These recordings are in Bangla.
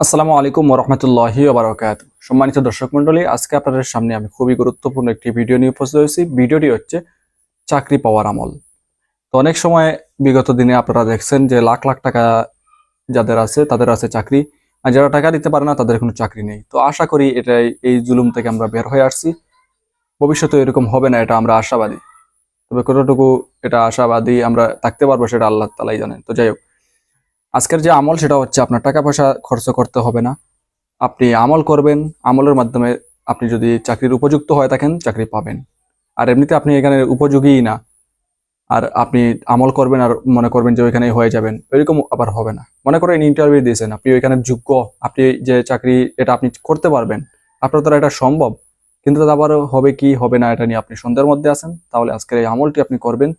আসসালামু আলাইকুম রহমতুল্লাহি ওবরাকাত। সম্মানিত দর্শক মন্ডলী আজকে আপনাদের সামনে আমি খুবই গুরুত্বপূর্ণ একটি ভিডিও নিয়ে উপস্থিত হয়েছি। ভিডিওটি হচ্ছে চাকরি পাওয়ার আমল। তো অনেক সময় বিগত দিনে আপনারা দেখছেন যে লাখ লাখ টাকা যাদের আছে, তাদের আছে চাকরি। আর যারা টাকা দিতে পারে না, তাদের কোনো চাকরি নেই। তো আশা করি এটাই, এই জুলুম থেকে আমরা বের হয়ে আসছি। ভবিষ্যতে এরকম হবে না, এটা আমরা আশাবাদী। তবে কতটুকু এটা আশাবাদী আমরা থাকতে পারব, সেটা আল্লাহ তালাই জানেন। তো যাই হোক আজকের যে আমল সেটা হচ্ছে আপনার টাকা পয়সা খরচ করতে হবে না। আপনি আমল করবেন, আমলের মাধ্যমে আপনি যদি চাকরির উপযুক্ত হয়ে থাকেন, চাকরি পাবেন। আর এমনিতে আপনি এখানে উপযোগীই না। আর আপনি আমল করবেন আর মনে করবেন যে ওইখানে হয়ে যাবেন। এরকম আবার হবে না। মনে করেন ইন্টারভিউ দিয়েছেন, আপনি ওইখানে যোগ্য, আপনি যে চাকরি এটা আপনি করতে পারবেন, আপনার দ্বারা এটা সম্ভব। কিন্তু আবার হবে কি, হবে না, এটা নিয়ে আপনি সন্দেহের মধ্যে আছেন। তাহলে আজকের এই আমলটি আপনি করবেন।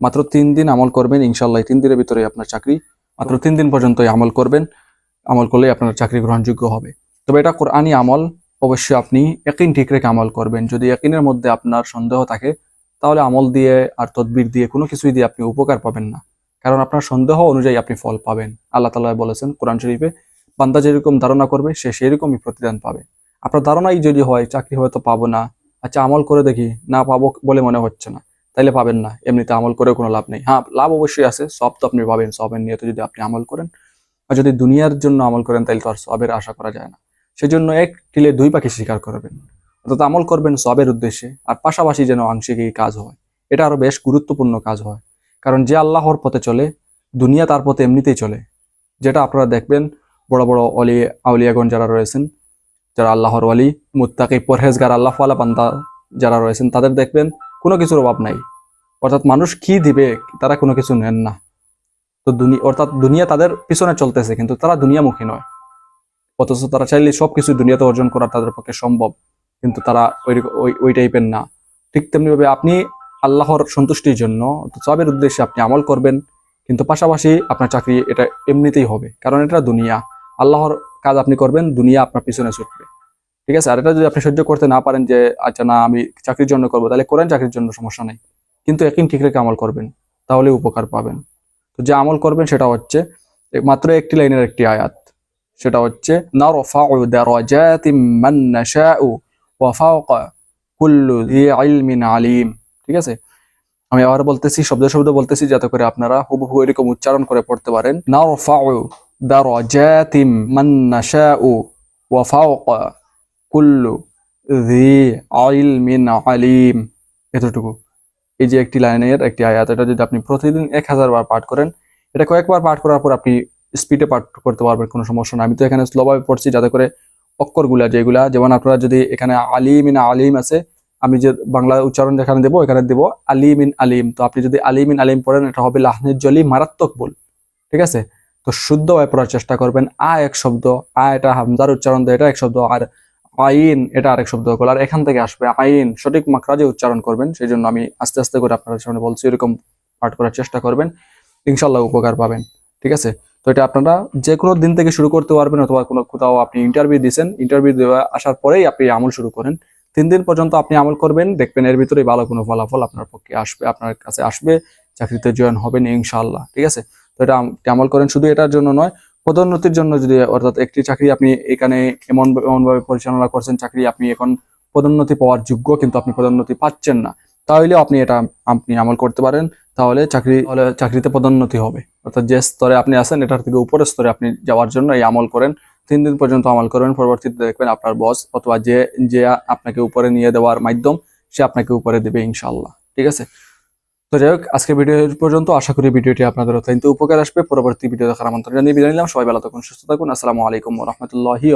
মাত্র তিন দিন আমল করবেন ইনশাল্লাহ তিন দিনের ভিতরে আপনার চাকরি মাত্র তিন দিন পর্যন্ত এই আমল করবেন। আমল করলেই আপনার চাকরি গ্রহণযোগ্য হবে। তবে এটা কোরআনি আমল, অবশ্যই আপনি একিন ঠিক রেখে আমল করবেন। যদি একিনের মধ্যে আপনার সন্দেহ থাকে, তাহলে আমল দিয়ে আর তদবির দিয়ে কোনো কিছুই দিয়ে আপনি উপকার পাবেন না। কারণ আপনার সন্দেহ অনুযায়ী আপনি ফল পাবেন। আল্লাহ তালা বলেছেন কোরআন শরীফে, বান্দা যেরকম ধারণা করবে, সে সেরকমই প্রতিদান পাবে। আপনার ধারণাই যদি হয়, চাকরি হয়তো পাবো না। আচ্ছা আমল করে দেখি, না পাবো বলে মনে হচ্ছে না। তাইলে পাবেন না, এমনিতে আমল করে কোনো লাভ নেই। হ্যাঁ লাভ অবশ্যই আছে, সব তো আপনি পাবেন, সবের নিয়তে যদি আপনি আমল করেন। আর যদি দুনিয়ার জন্য আমল করেন তাহলে তো আর সবের আশা করা যায় না। সেজন্য এক টিলে দুই পাখি শিকার করবেন। অর্থাৎ আমল করবেন সবের উদ্দেশ্যে, আর পাশাপাশি যেন আংশিক এই কাজ হয়। এটা আরও বেশ গুরুত্বপূর্ণ কাজ হয়। কারণ যে আল্লাহর পথে চলে, দুনিয়া তার পথে এমনিতেই চলে। যেটা আপনারা দেখবেন, বড় বড় অলি, আউলিয়াগণ যারা রয়েছেন, যারা আল্লাহর অলি মুত্তাকি, পরহেজগার আল্লাহ আল্লাহ বান্দা যারা রয়েছেন, তাদের দেখবেন কোনো কিছুর অভাব নাই। অর্থাৎ মানুষ কি দিবে, তারা কোনো কিছু নেন না। তো দুনিয়া অর্থাৎ দুনিয়া তাদের পিছনে চলতেছে, কিন্তু তারা দুনিয়ামুখী নয়। অথচ তারা চাইলে সবকিছু দুনিয়াতে অর্জন করা তাদের পক্ষে সম্ভব, কিন্তু তারা ওই ওই- টাইপের না। ঠিক তেমনি ভাবে আপনি আল্লাহর সন্তুষ্টির জন্য সবের উদ্দেশ্যে আপনি আমল করবেন, কিন্তু পাশাপাশি আপনার চাকরি এটা এমনিতেই হবে, কারণ এটা দুনিয়া। আল্লাহর কাজ আপনি করবেন, দুনিয়া আপনার পিছনে ছুটবে। ঠিক আছে? আর এটা যদি আপনি সহ্য করতে না পারেন যে আচ্ছা না, আমি চাকরির জন্য করব, তাহলে করেন চাকরির জন্য, সমস্যা নেই। কিন্তু একই ঠিক রেখে আমল করবেন, তাহলে উপকার পাবেন। তো যে আমল করবেন, সেটা হচ্ছে মাত্র একটি লাইনের একটি আয়াত। সেটা হচ্ছে আলিম। ঠিক আছে? আমি আবার বলতেছি, শব্দ শব্দ বলতেছি যাতে করে আপনারা হুবহু এরকম উচ্চারণ করে পড়তে পারেন। নারফাউ দারাজাতিম মান নাশাউ ওয়া ফাওকা কুল্লু যি ইলমিন আলিম। এতটুকু। এই যে একটি লাইনের একটি আয়াত, এটা যদি আপনি প্রতিদিন এক হাজার বার পাঠ করেন, এটা কয়েকবার পাঠ করার পর আপনি স্পিডে পাঠ করতে পারবেন, কোনো সমস্যা না আমি তো এখানে স্লোভাবে পড়ছি, যাতে করে অক্ষরগুলা যেগুলা, যেমন আপনারা যদি এখানে আলিমিন আলিম আছে, আমি যে বাংলা উচ্চারণ যেখানে দেবো এখানে দেবো আলিমিন আলিম। তো আপনি যদি আলিমিন আলিম পড়েন, এটা হবে লাহনের জলি মারাত্মক বল ঠিক আছে? তো শুদ্ধভাবে পড়ার চেষ্টা করবেন। আ এক শব্দ, আ এটা হামদার উচ্চারণ দেয় এটা এক শব্দ, আর আইন, এটা আরেক শব্দ হলো। আর এখান থেকে আসবে আইন, সঠিক মাকরাজে উচ্চারণ করবেন সেই জন্য আমি আস্তে আস্তে করে আপনাদের সামনে বলছি, এরকম পাঠ করার চেষ্টা করবেন ইনশাল্লাহ উপকার পাবেন, ঠিক আছে? তো এটা আপনারা যে কোনো দিন থেকে শুরু করতে পারবেন, অথবা কোনো কোথাও আপনি ইন্টারভিউ দিয়েছেন ইন্টারভিউ দেওয়া আসার পরেই আপনি আমল শুরু করেন। তিন দিন পর্যন্ত আপনি আমল করবেন, দেখবেন এর ভিতরেই ভালো কোনো ফলাফল আপনার পক্ষে আসবে, আপনার কাছে আসবে, চাকরিতে জয়েন হবেন ইনশাআল্লাহ, ঠিক আছে? তো এটা আমল করেন শুধু এটার জন্য নয় পদোন্নতির জন্য যদি, অর্থাৎ একটি চাকরি আপনি এখানে এমন এমনভাবে পরিচালনা করছেন, চাকরি আপনি এখন পদোন্নতি পাওয়ার যোগ্য, কিন্তু আপনি পদোন্নতি পাচ্ছেন না, তাহলে আপনি এটা, আপনি আমল করতে পারেন, তাহলে চাকরি চাকরিতে পদোন্নতি হবে। অর্থাৎ যে স্তরে আপনি আছেন, এটার থেকে উপরের স্তরে আপনি যাওয়ার জন্য এই আমল করেন, তিন দিন পর্যন্ত আমল করবেন পরবর্তীতে দেখবেন আপনার বস অথবা যে যে আপনাকে উপরে নিয়ে দেওয়ার মাধ্যম, সে আপনাকে উপরে দেবে ইনশাল্লাহ ঠিক আছে? তো যাই হোক আজকে ভিডিও পর্যন্ত। আশা করি ভিডিওটি আপনাদের অত্যন্ত উপকার আসবে। পরবর্তী ভিডিও দেখার আমন্ত্রণ জানিয়ে বিদায় নিলাম। সবাই ভালো থাকুন, সুস্থ থাকুন। আসসালামু আলাইকুম রহমতুল্লাহি